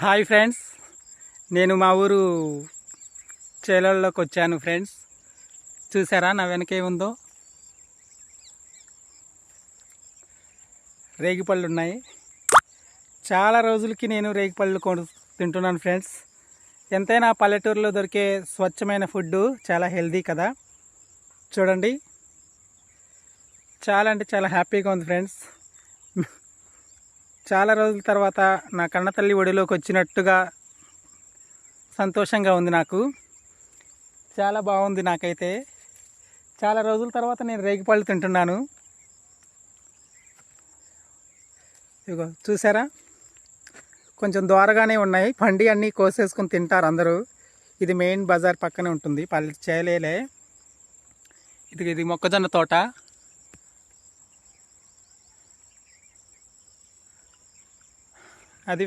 Hi friends. నేను మా ఊరు చేలల్లోకి వచ్చాను ఫ్రెండ్స్. చూసారా నా వెనకే ఉందో? రేగిపళ్ళు ఉన్నాయి చాలా రోజులకి నేను రేగిపళ్ళు కొను తింటున్నాను ఫ్రెండ్స్. ఎంతైనా పల్లెటూరులో దొరికే స్వచ్ఛమైన ఫుడ్ చాలా హెల్దీ కదా. చూడండి. చాలా అంటే చాలా హ్యాపీగా ఉంది ఫ్రెండ్స్. చాలా రోజుల తర్వాత నా కన్నతల్లి ఒడిలోకి వచ్చినట్టుగా సంతోషంగా ఉంది నాకు. చాలా బాగుంది నాకైతే. చాలా రోజుల తర్వాత నేను రేగిపళ్ళు తింటున్నాను. ఇదిగో చూసారా? కొంచెం దూరగానే ఉన్నాయి. పండి అన్నీ కోసేసుకొని తింటారు అందరూ. ఇది మెయిన్ బజార్ పక్కనే ఉంటుంది. పల్లె చేయలేలే ఇది ఇది మొక్కజొన్న తోట. a, dif